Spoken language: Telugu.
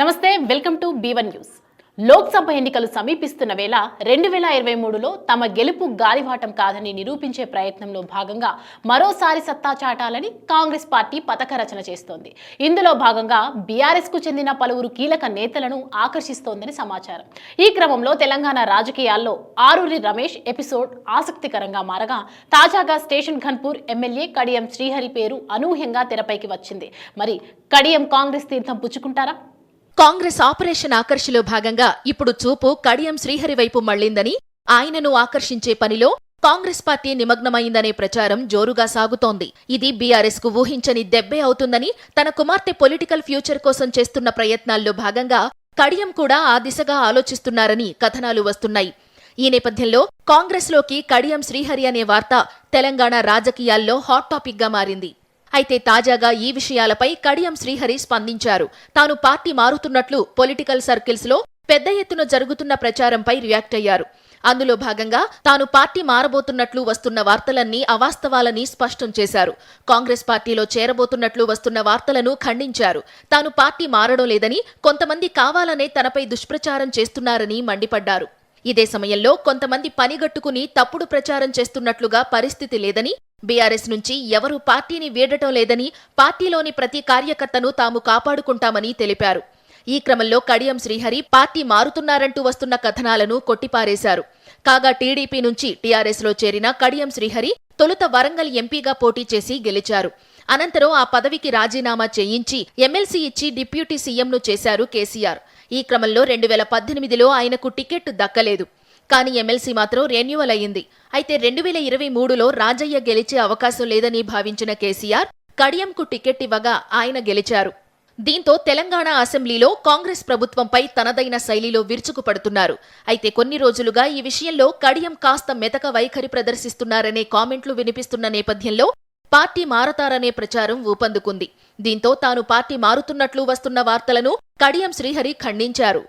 నమస్తే welcome to B one news. Lok Sabha ఎన్నికలు సమీపిస్తున్న వేళ రెండు వేల ఇరవై మూడులో తమ గెలుపు గాలివాటం కాదని నిరూపించే ప్రయత్నంలో భాగంగా మరోసారి సత్తా చాటాలని కాంగ్రెస్ పార్టీ పథక రచన చేస్తోంది. ఇందులో భాగంగా బీఆర్ఎస్కు చెందిన పలువురు కీలక నేతలను ఆకర్షిస్తోందని సమాచారం. ఈ క్రమంలో తెలంగాణ రాజకీయాల్లో ఆరూరి రమేష్ ఎపిసోడ్ ఆసక్తికరంగా మారగా తాజాగా స్టేషన్ ఘన్పూర్ ఎమ్మెల్యే కడియం శ్రీహరి పేరు అనూహ్యంగా తెరపైకి వచ్చింది. మరి కడియం కాంగ్రెస్ తీర్థం పుచ్చుకుంటారా? కాంగ్రెస్ ఆపరేషన్ ఆకర్షిలో భాగంగా ఇప్పుడు చూపు కడియం శ్రీహరి వైపు మళ్ళిందని ఆయనను ఆకర్షించే పనిలో కాంగ్రెస్ పార్టీ నిమగ్నమైందనే ప్రచారం జోరుగా సాగుతోంది. ఇది బీఆర్ఎస్కు ఊహించని దెబ్బే అవుతుందని తన కుమార్తె పొలిటికల్ ఫ్యూచర్ కోసం చేస్తున్న ప్రయత్నాల్లో భాగంగా కడియం కూడా ఆ దిశగా ఆలోచిస్తున్నారని కథనాలు వస్తున్నాయి. ఈ నేపథ్యంలో కాంగ్రెస్లోకి కడియం శ్రీహరి అనే వార్త తెలంగాణ రాజకీయాల్లో హాట్ టాపిక్గా మారింది. అయితే తాజాగా ఈ విషయాలపై కడియం శ్రీహరి స్పందించారు. తాను పార్టీ మారుతున్నట్లు పొలిటికల్ సర్కిల్స్లో పెద్ద ఎత్తున జరుగుతున్న ప్రచారంపై రియాక్ట్ అయ్యారు. అందులో భాగంగా తాను పార్టీ మారబోతున్నట్లు వస్తున్న వార్తలన్నీ అవాస్తవాలని స్పష్టం చేశారు. కాంగ్రెస్ పార్టీలో చేరబోతున్నట్లు వస్తున్న వార్తలను ఖండించారు. తాను పార్టీ మారడం లేదని కొంతమంది కావాలనే తనపై దుష్ప్రచారం చేస్తున్నారని మండిపడ్డారు. ఇదే సమయంలో కొంతమంది పనిగట్టుకుని తప్పుడు ప్రచారం చేస్తున్నట్లుగా పరిస్థితి లేదని బీఆర్ఎస్ నుంచి ఎవరూ పార్టీని వీడటం లేదని పార్టీలోని ప్రతి కార్యకర్తను తాము కాపాడుకుంటామని తెలిపారు. ఈ క్రమంలో కడియం శ్రీహరి పార్టీ మారుతున్నారంటూ వస్తున్న కథనాలను కొట్టిపారేశారు. కాగా టీడీపీ నుంచి టీఆర్ఎస్లో చేరిన కడియం శ్రీహరి తొలుత వరంగల్ ఎంపీగా పోటీ చేసి గెలిచారు. అనంతరం ఆ పదవికి రాజీనామా చేయించి ఎమ్మెల్సీ ఇచ్చి డిప్యూటీ సీఎంను చేశారు కేసీఆర్. ఈ క్రమంలో రెండు వేల పద్దెనిమిదిలో ఆయనకు టికెట్ దక్కలేదు. కానీ ఎమ్మెల్సీ మాత్రం రెన్యువల్ అయ్యింది. అయితే రెండు వేల ఇరవై మూడులో రాజయ్య గెలిచే అవకాశం లేదని భావించిన కేసీఆర్ కడియంకు టికెట్ ఇవ్వగా ఆయన గెలిచారు. దీంతో తెలంగాణ అసెంబ్లీలో కాంగ్రెస్ ప్రభుత్వంపై తనదైన శైలిలో విరుచుకుపడుతున్నారు అయితే కొన్ని రోజులుగా ఈ విషయంలో కడియం కాస్త మెతక వైఖరి ప్రదర్శిస్తున్నారనే కామెంట్లు వినిపిస్తున్న నేపథ్యంలో పార్టీ మారతారనే ప్రచారం ఊపందుకుంది. దీంతో తాను పార్టీ మారుతున్నట్లు వస్తున్న వార్తలను కడియం శ్రీహరి ఖండించారు.